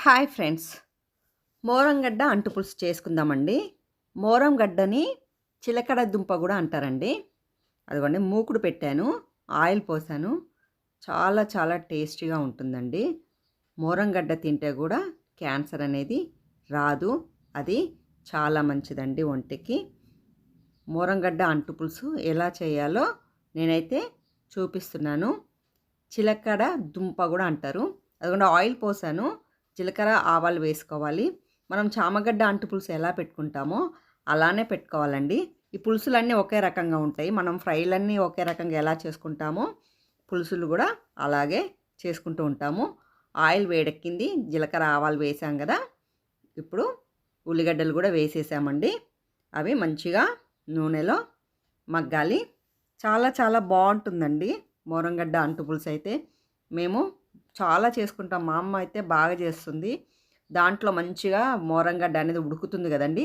Hi friends. మోరంగడ్డ అంటుపులుసు చేసుకుందామండి. మోరంగడ్డని చిలకడ దుంప కూడా అంటారండి. అదిగోండి మూకుడు పెట్టాను ఆయిల్ పోసాను. చాలా చాలా టేస్టీగా ఉంటుందండి. మోరంగడ్డ తింటే కూడా క్యాన్సర్ అనేది రాదు. అది చాలా మంచిదండి ఒంటికి. మోరంగడ్డ అంటుపులుసు ఎలా చేయాలో నేనైతే చూపిస్తున్నాను. చిలకడ దుంప కూడా అంటారు. అదిగోండి ఆయిల్ పోసాను. జీలకర్ర ఆవాలు వేసుకోవాలి. మనం చామగడ్డ అంటు పులుసు ఎలా పెట్టుకుంటామో అలానే పెట్టుకోవాలండి. ఈ పులుసులన్నీ ఒకే రకంగా ఉంటాయి. మనం ఫ్రైలన్నీ ఒకే రకంగా ఎలా చేసుకుంటామో పులుసులు కూడా అలాగే చేసుకుంటూ ఉంటాము. ఆయిల్ వేడెక్కింది. జీలకర్ర ఆవాలు వేసాం కదా. ఇప్పుడు ఉల్లిగడ్డలు కూడా వేసేసామండి. అవి మంచిగా నూనెలో మగ్గాలి. చాలా చాలా బాగుంటుందండి. మోరంగడ్డ అంటు పులుసు అయితే మేము చాలా చేసుకుంటాం. మా అమ్మ అయితే బాగా చేస్తుంది. దాంట్లో మంచిగా మోరంగడ్డ అనేది ఉడుకుతుంది కదండి.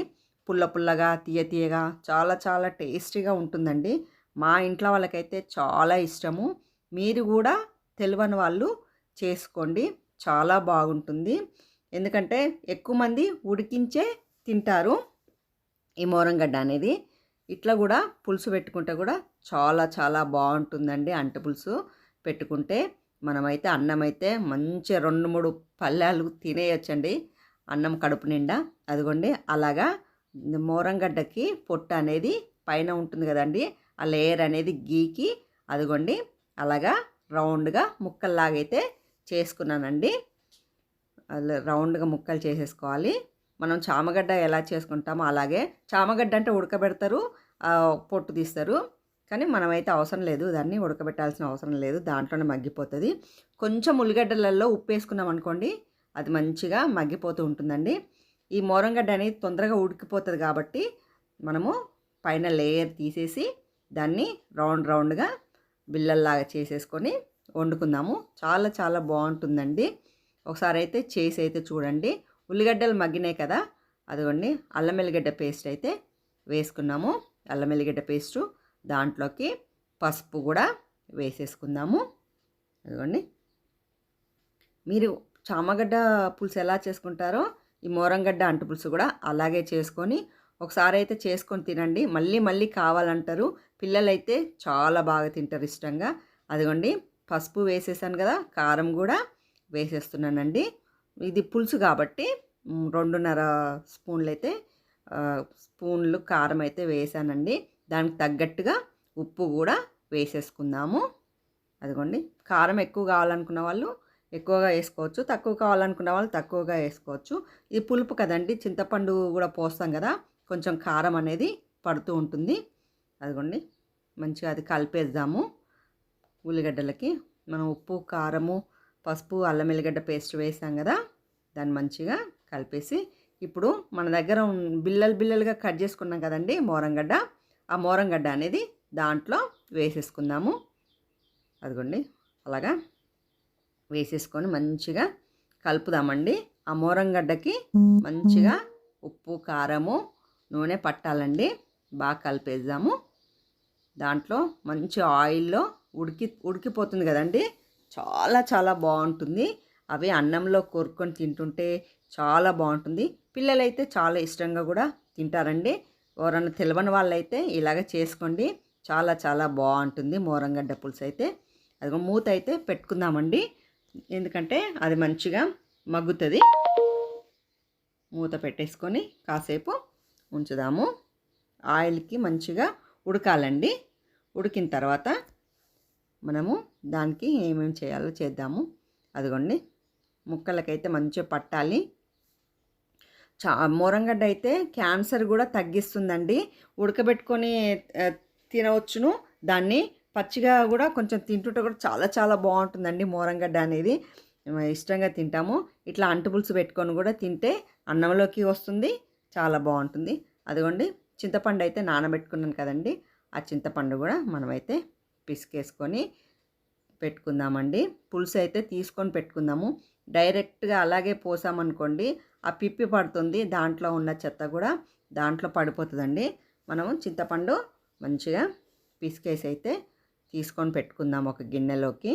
పుల్ల పుల్లగా తీయ తీయగా చాలా చాలా టేస్టీగా ఉంటుందండి. మా ఇంట్లో వాళ్ళకైతే చాలా ఇష్టము. మీరు కూడా తెలియని వాళ్ళు చేసుకోండి. చాలా బాగుంటుంది. ఎందుకంటే ఎక్కువ మంది ఉడికించే తింటారు ఈ మోరంగడ్డ అనేది. ఇట్లా కూడా పులుసు పెట్టుకుంటే కూడా చాలా చాలా బాగుంటుందండి అంటు పులుసు పెట్టుకుంటే. మనమైతే అన్నం అయితే మంచి రెండు మూడు పళ్ళాలు తినేయొచ్చండి. అన్నం కడుపు నిండా. అదిగోండి అలాగా మోరంగడ్డకి పొట్టు అనేది పైన ఉంటుంది కదండి. ఆ లేయర్ అనేది గీకి అదిగోండి అలాగా రౌండ్గా ముక్కల్లాగైతే చేసుకున్నానండి. రౌండ్గా ముక్కలు చేసేసుకోవాలి. మనం చామగడ్డ ఎలా చేసుకుంటామో అలాగే చామగడ్డ అంటే ఉడకబెడతారు పొట్టు తీస్తారు. కానీ మనమైతే అవసరం లేదు. దాన్ని ఉడకబెట్టాల్సిన అవసరం లేదు. దాంట్లోనే మగ్గిపోతుంది. కొంచెం ఉల్లిగడ్డలలో ఉప్పు వేసుకున్నాం అనుకోండి అది మంచిగా మగ్గిపోతూ ఉంటుందండి. ఈ మోరంగడ్డ అనేది తొందరగా ఉడికిపోతుంది కాబట్టి మనము పైన లేయర్ తీసేసి దాన్ని రౌండ్ రౌండ్గా బిల్లల్లాగా చేసేసుకొని వండుకుందాము. చాలా చాలా బాగుంటుందండి. ఒకసారి అయితే చేసి అయితే చూడండి. ఉల్లిగడ్డలు మగ్గినాయి కదా అదిగోండి. అల్లం ఎల్లిగడ్డ పేస్ట్ అయితే వేసుకున్నాము. అల్లం ఎల్లిగడ్డ పేస్టు దాంట్లోకి పసుపు కూడా వేసేసుకుందాము. అదిగోండి. మీరు చామగడ్డ పులుసు ఎలా చేసుకుంటారో ఈ మోరంగడ్డ అంటు పులుసు కూడా అలాగే చేసుకొని ఒకసారి అయితే చేసుకొని తినండి. మళ్ళీ మళ్ళీ కావాలంటారు. పిల్లలైతే చాలా బాగా తింటారు ఇష్టంగా. అదిగోండి. పసుపు వేసేసాను కదా కారం కూడా వేసేస్తున్నానండి. ఇది పులుసు కాబట్టి రెండున్నర స్పూన్లు అయితే స్పూన్లు కారం అయితే వేసానండి. దానికి తగ్గట్టుగా ఉప్పు కూడా వేసేసుకుందాము. అదిగోండి కారం ఎక్కువ కావాలనుకున్న వాళ్ళు ఎక్కువగా వేసుకోవచ్చు తక్కువ కావాలనుకున్న వాళ్ళు తక్కువగా వేసుకోవచ్చు. ఇది పులుపు కదండి చింతపండు కూడా పోస్తాం కదా కొంచెం కారం అనేది పడుతూ ఉంటుంది. అదిగోండి మంచిగా అది కలిపేద్దాము. ఉల్లిగడ్డలకి మనం ఉప్పు కారము పసుపు అల్లం ఎల్లిగడ్డ పేస్ట్ వేసాం కదా దాన్ని మంచిగా కలిపేసి ఇప్పుడు మన దగ్గర బిల్లలు బిల్లలుగా కట్ చేసుకున్నాం కదండి మోరంగడ్డ. ఆ మోరంగడ్డ అనేది దాంట్లో వేసేసుకుందాము. అదిగోండి అలాగా వేసేసుకొని మంచిగా కలుపుదామండి. ఆ మోరంగడ్డకి మంచిగా ఉప్పు కారము నూనె పట్టాలండి. బాగా కలిపేద్దాము. దాంట్లో మంచి ఆయిల్లో ఉడికి ఉడికిపోతుంది కదండి. చాలా చాలా బాగుంటుంది. అవి అన్నంలో కోరుకొని తింటుంటే చాలా బాగుంటుంది. పిల్లలైతే చాలా ఇష్టంగా కూడా తింటారండి. ఎవరన్నా తెలియని వాళ్ళైతే ఇలాగ చేసుకోండి. చాలా చాలా బాగుంటుంది. మోరంగడ్డ పులుసు అయితే. అది మూత అయితే పెట్టుకుందామండి. ఎందుకంటే అది మంచిగా మగ్గుతుంది. మూత పెట్టేసుకొని కాసేపు ఉంచుదాము. ఆయిల్కి మంచిగా ఉడకాలండి. ఉడికిన తర్వాత మనము దానికి ఏమేమి చేయాలో చేద్దాము. అదిగోండి. ముక్కలకైతే మంచిగా పట్టాలి. చా మోరంగడ్డ అయితే క్యాన్సర్ కూడా తగ్గిస్తుందండి. ఉడకబెట్టుకొని తినవచ్చును. దాన్ని పచ్చిగా కూడా కొంచెం తింటుంటే కూడా చాలా చాలా బాగుంటుందండి మోరంగడ్డ అనేది. ఇష్టంగా తింటాము. ఇట్లా అంటుపులుసు పెట్టుకొని కూడా తింటే అన్నంలోకి వస్తుంది చాలా బాగుంటుంది. అదిగోండి చింతపండు అయితే నానబెట్టుకున్నాను కదండి. ఆ చింతపండు కూడా మనమైతే పిసికేసుకొని పెట్టుకుందామండి. పులుసు అయితే తీసుకొని పెట్టుకుందాము. డైరెక్ట్గా అలాగే పోసామనుకోండి ఆ పిప్పి పడుతుంది దాంట్లో ఉన్న చెత్త కూడా దాంట్లో పడిపోతుందండి. మనము చింతపండు మంచిగా పిసికేసి అయితే తీసుకొని పెట్టుకుందాం ఒక గిన్నెలోకి.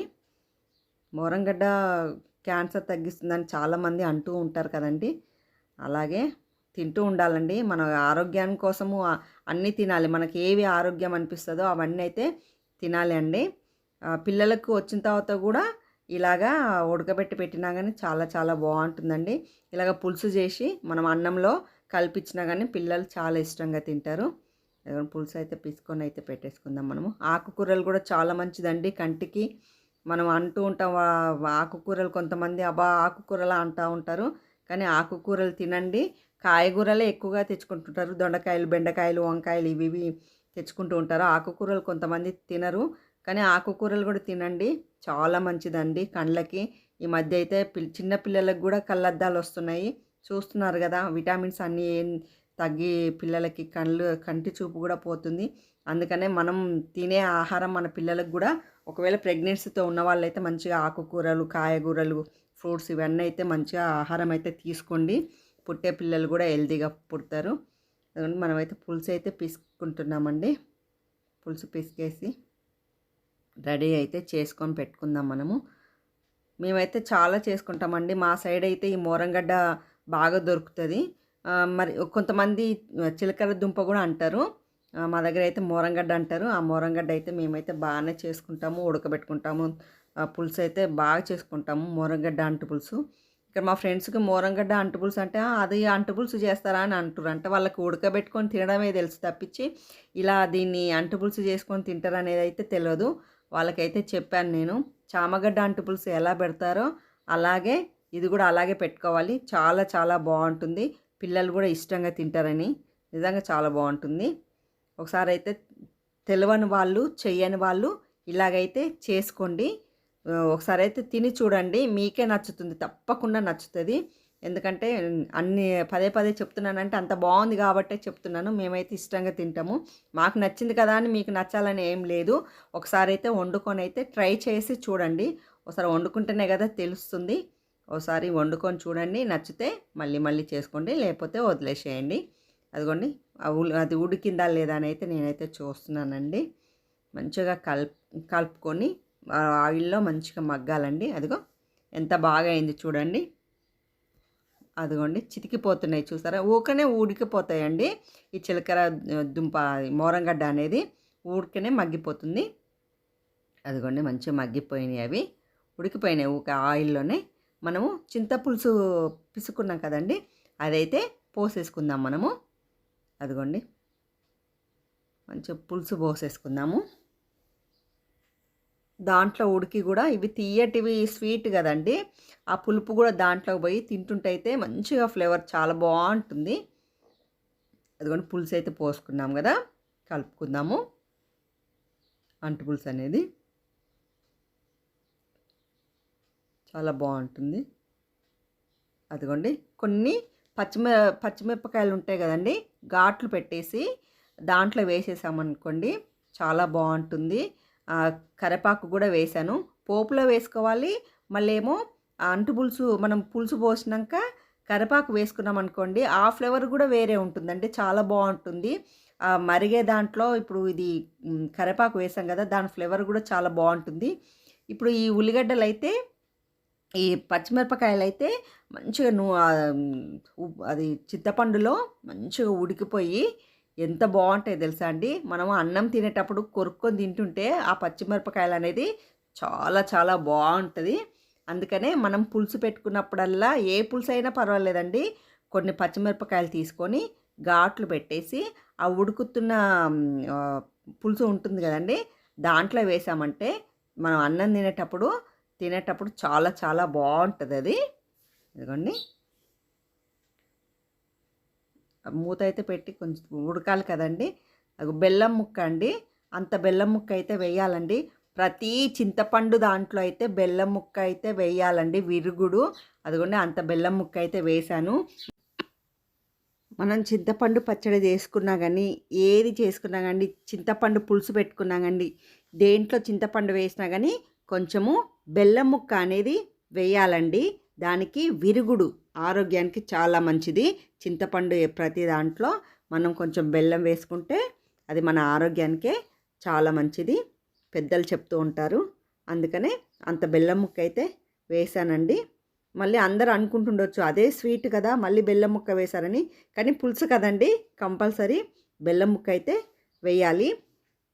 మోరంగడ్డ క్యాన్సర్ తగ్గిస్తుందని చాలామంది అంటూ ఉంటారు కదండి. అలాగే తింటూ ఉండాలండి. మన ఆరోగ్యం కోసము అన్నీ తినాలి. మనకి ఏవి ఆరోగ్యం అనిపిస్తుందో అవన్నీ అయితే తినాలి అండి. పిల్లలకు వచ్చిన తర్వాత కూడా ఇలాగా ఉడకబెట్టి పెట్టినా కానీ చాలా చాలా బాగుంటుందండి. ఇలాగ పులుసు చేసి మనం అన్నంలో కలిపించినా కానీ పిల్లలు చాలా ఇష్టంగా తింటారు. పులుసు అయితే పిసుకొని అయితే పెట్టేసుకుందాం మనము. ఆకుకూరలు కూడా చాలా మంచిదండి కంటికి. మనం అంటూ ఉంటాం ఆకుకూరలు కొంతమంది అబ్బా ఆకుకూరలు అంటూ ఉంటారు. కానీ ఆకుకూరలు తినండి. కాయగూరలే ఎక్కువగా తెచ్చుకుంటుంటారు. దొండకాయలు బెండకాయలు వంకాయలు ఇవి ఇవి తెచ్చుకుంటూ ఉంటారు. ఆకుకూరలు కొంతమంది తినరు. కానీ ఆకుకూరలు కూడా తినండి. చాలా మంచిదండి కళ్ళకి ఈ మధ్య అయితే పిల్ చిన్న కూడా కళ్ళద్దాలు వస్తున్నాయి. చూస్తున్నారు కదా విటామిన్స్ అన్నీ తగ్గి పిల్లలకి కళ్ళు కంటి చూపు కూడా పోతుంది. అందుకనే మనం తినే ఆహారం మన పిల్లలకు కూడా ఒకవేళ ప్రెగ్నెన్సీతో ఉన్న వాళ్ళైతే మంచిగా ఆకుకూరలు కాయగూరలు ఫ్రూట్స్ ఇవన్నీ అయితే మంచిగా ఆహారం అయితే తీసుకోండి. పుట్టే పిల్లలు కూడా హెల్తీగా పుడతారు. మనమైతే పులుసు అయితే పిసుకుంటున్నామండి పులుసు పిసికేసి రెడీ అయితే చేసుకొని పెట్టుకుందాం మనము. మేమైతే చాలా చేసుకుంటామండి. మా సైడ్ అయితే ఈ మోరంగడ్డ బాగా దొరుకుతుంది. మరి కొంతమంది చిలకర దుంప కూడా అంటారు. మా దగ్గర అయితే మోరంగడ్డ అంటారు. ఆ మోరంగడ్డ అయితే మేమైతే బాగానే చేసుకుంటాము ఉడకబెట్టుకుంటాము. పులుసు అయితే బాగా చేసుకుంటాము మోరంగడ్డ అంటు పులుసు. ఇక్కడ మా ఫ్రెండ్స్కి మోరంగడ్డ అంటు పులుసు అంటే అది అంటు పులుసు చేస్తారా? అని అంటారు అంటే వాళ్ళకి ఉడకబెట్టుకొని తినడమే తెలుసు తప్పించి ఇలా దీన్ని అంటు పులుసు చేసుకొని తింటారు అనేది అయితే తెలియదు వాళ్ళకైతే చెప్పాను నేను. చామగడ్డ అంటు పులుసు ఎలా పెడతారో అలాగే ఇది కూడా అలాగే పెట్టుకోవాలి. చాలా చాలా బాగుంటుంది. పిల్లలు కూడా ఇష్టంగా తింటారని. నిజంగా చాలా బాగుంటుంది. ఒకసారి అయితే తెలియని వాళ్ళు చెయ్యని వాళ్ళు ఇలాగైతే చేసుకోండి. ఒకసారి అయితే తిని చూడండి. మీకే నచ్చుతుంది. తప్పకుండా నచ్చుతుంది. ఎందుకంటే అన్ని పదే పదే చెప్తున్నానంటే అంత బాగుంది కాబట్టే చెప్తున్నాను. మేమైతే ఇష్టంగా తింటాము. మాకు నచ్చింది కదా అని మీకు నచ్చాలని ఏం లేదు. ఒకసారి అయితే వండుకొని అయితే ట్రై చేసి చూడండి. ఒకసారి వండుకుంటేనే కదా తెలుస్తుంది. ఒకసారి వండుకొని చూడండి. నచ్చితే మళ్ళీ మళ్ళీ చేసుకోండి. లేకపోతే వదిలేసేయండి. అదిగోండి. అది ఉడికిందా లేదా అని అయితే నేనైతే చూస్తున్నానండి. మంచిగా కలుపు కలుపుకొని ఆయిల్లో మంచిగా మగ్గాలండి. అదిగో ఎంత బాగా అయింది చూడండి. అదిగోండి చితికిపోతున్నాయి చూసారా? ఊకనే ఉడికిపోతాయండి ఈ చిలకర దుంప మోరంగడ్డ అనేది ఊరికనే మగ్గిపోతుంది. అదిగోండి మంచిగా మగ్గిపోయినాయి అవి. ఉడికిపోయినాయి ఊక ఆయిల్లోనే. మనము చింతపులుసు పిసుకున్నాం కదండి అదైతే పోసేసుకుందాం మనము. అదిగోండి మంచిగా పులుసు పోసేసుకుందాము. దాంట్లో ఉడికి కూడా ఇవి తీయటివి స్వీట్ కదండి ఆ పులుపు కూడా దాంట్లో పోయి తింటుంటే అయితే మంచిగా ఫ్లేవర్ చాలా బాగుంటుంది. అదిగోండి పులుసు అయితే పోసుకున్నాం కదా కలుపుకుందాము. అంటు పులుసు అనేది చాలా బాగుంటుంది. అదిగోండి కొన్ని పచ్చిమి పచ్చిమిరపకాయలు ఉంటాయి కదండి ఘాట్లు పెట్టేసి దాంట్లో వేసేసామనుకోండి చాలా బాగుంటుంది. కరపాకు కూడా వేసాను పోపులో వేసుకోవాలి. మళ్ళీ ఏమో అంటు పులుసు మనం పులుసు పోసినాక కరివేపాకు వేసుకున్నాం అనుకోండి ఆ ఫ్లేవర్ కూడా వేరే ఉంటుందండి. చాలా బాగుంటుంది. మరిగే దాంట్లో ఇప్పుడు ఇది మ్, కరివేపాకు వేసాం కదా దాని ఫ్లేవర్ కూడా చాలా బాగుంటుంది. ఇప్పుడు ఈ ఉల్లిగడ్డలు అయితే ఈ పచ్చిమిరపకాయలు అయితే మంచిగా నువ్వు అది చింతపండులో మంచిగా ఉడికిపోయి ఎంత బాగుంటాయి తెలుసా అండి? మనం అన్నం తినేటప్పుడు కొరుక్కొని తింటుంటే ఆ పచ్చిమిరపకాయలు అనేది చాలా చాలా బాగుంటుంది. అందుకనే మనం పులుసు పెట్టుకున్నప్పుడల్లా ఏ పులుసు అయినా పర్వాలేదండి. కొన్ని పచ్చిమిరపకాయలు తీసుకొని ఘాట్లు పెట్టేసి ఆ ఉడుకుతున్న పులుసు ఉంటుంది కదండి? దాంట్లో వేసామంటే మనం అన్నం తినేటప్పుడు తినేటప్పుడు చాలా చాలా బాగుంటుంది అది. ఇదిగోండి. మూత అయితే పెట్టి కొంచెం ఉడకాలి కదండి. అది బెల్లం ముక్క అండి. అంత బెల్లం ముక్క అయితే వేయాలండి. ప్రతి చింతపండు దాంట్లో అయితే బెల్లం ముక్క అయితే వేయాలండి. విరుగుడు. అదిగోండి అంత బెల్లం ముక్క అయితే వేశాను. మనం చింతపండు పచ్చడి చేసుకున్నా కానీ ఏది చేసుకున్నా కానీ చింతపండు పులుసు పెట్టుకున్నా కానీ దేంట్లో చింతపండు వేసినా కానీ కొంచెము బెల్లం ముక్క అనేది వేయాలండి. దానికి విరుగుడు. ఆరోగ్యానికి చాలా మంచిది. చింతపండు ప్రతి దాంట్లో మనం కొంచెం బెల్లం వేసుకుంటే అది మన ఆరోగ్యానికే చాలా మంచిది. పెద్దలు చెప్తూ ఉంటారు. అందుకనే అంత బెల్లం ముక్క అయితే వేసానండి. మళ్ళీ అందరూ అనుకుంటుండొచ్చు అదే స్వీట్ కదా మళ్ళీ బెల్లం ముక్క వేశారని. కానీ పులుసు కదండి కంపల్సరీ బెల్లం ముక్క అయితే వేయాలి.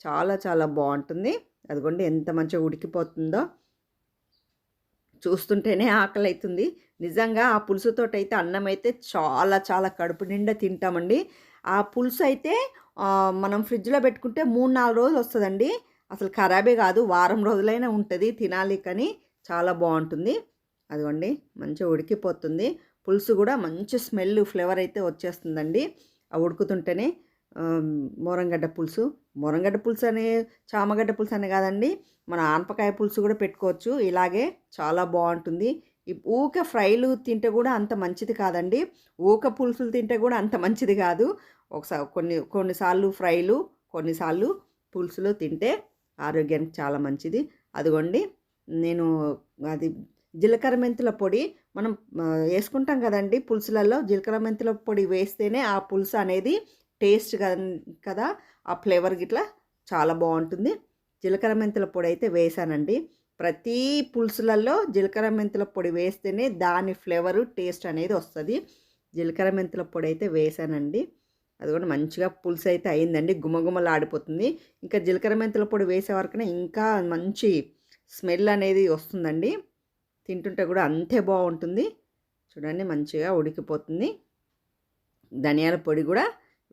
చాలా చాలా బాగుంటుంది. అదిగోండి ఎంత మంచిగా ఉడికిపోతుందో. చూస్తుంటేనే ఆకలి అవుతుంది నిజంగా ఆ పులుసుతోటి అయితే అన్నం అయితే చాలా చాలా కడుపు నిండా తింటామండి. ఆ పులుసు అయితే మనం ఫ్రిడ్జ్లో పెట్టుకుంటే మూడు నాలుగు రోజులు వస్తుందండి. అసలు ఖరాబే కాదు. వారం రోజులైనా ఉంటుంది తినాలి కానీ చాలా బాగుంటుంది. అదిగోండి మంచిగా ఉడికిపోతుంది. పులుసు కూడా మంచి స్మెల్ ఫ్లేవర్ అయితే వచ్చేస్తుందండి. ఆ ఉడుకుతుంటేనే మోరంగడ్డ పులుసు. మొరంగడ్డ పులుసు అనే చామగడ్డ పులుసు అనే కాదండి. మన ఆనపకాయ పులుసు కూడా పెట్టుకోవచ్చు. ఇలాగే చాలా బాగుంటుంది. ఊక ఫ్రైలు తింటే కూడా అంత మంచిది కాదండి. ఊక పులుసులు తింటే కూడా అంత మంచిది కాదు. ఒకసారి కొన్ని కొన్నిసార్లు ఫ్రైలు కొన్నిసార్లు పులుసులు తింటే ఆరోగ్యానికి చాలా మంచిది. అదిగోండి నేను అది జీలకర్ర మెంతుల పొడి మనం వేసుకుంటాం కదండి పులుసులలో. జీలకర్ర మెంతుల పొడి వేస్తేనే ఆ పులుసు అనేది టేస్ట్ కదా? ఆ ఫ్లేవర్ గిట్లా చాలా బాగుంటుంది. జీలకర్ర మెంతుల పొడి అయితే వేసానండి. ప్రతి పులుసులలో జీలకర్ర మెంతుల పొడి వేస్తేనే దాని ఫ్లేవరు టేస్ట్ అనేది వస్తుంది. జీలకర్ర మెంతుల పొడి అయితే వేసానండి. అది కూడా మంచిగా పులుసు అయితే అయిందండి. గుమగుమలాడిపోతుంది. ఇంకా జీలకర్ర మెంతుల పొడి వేసే వరకునే ఇంకా మంచి స్మెల్ అనేది వస్తుందండి. తింటుంటే కూడా అంతే బాగుంటుంది. చూడండి మంచిగా ఉడికిపోతుంది. ధనియాల పొడి కూడా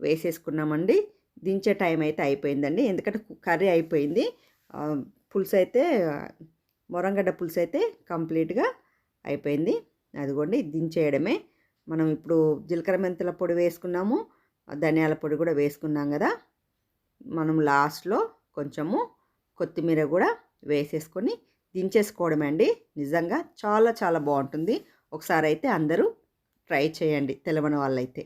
వేసేసుకున్నామండి. దించే టైం అయితే అయిపోయిందండి. ఎందుకంటే కర్రీ అయిపోయింది. పులుసు అయితే మొరంగడ్డ పులుసు అయితే కంప్లీట్గా అయిపోయింది. అదిగోండి దించేయడమే. మనం ఇప్పుడు జీలకర్ర మెంతుల పొడి వేసుకున్నాము. ధనియాల పొడి కూడా వేసుకున్నాం కదా. మనం లాస్ట్లో కొంచెము కొత్తిమీర కూడా వేసేసుకొని దించేసుకోవడమే అండి. నిజంగా చాలా చాలా బాగుంటుంది. ఒకసారి అయితే అందరూ ట్రై చేయండి. తెలవని వాళ్ళైతే.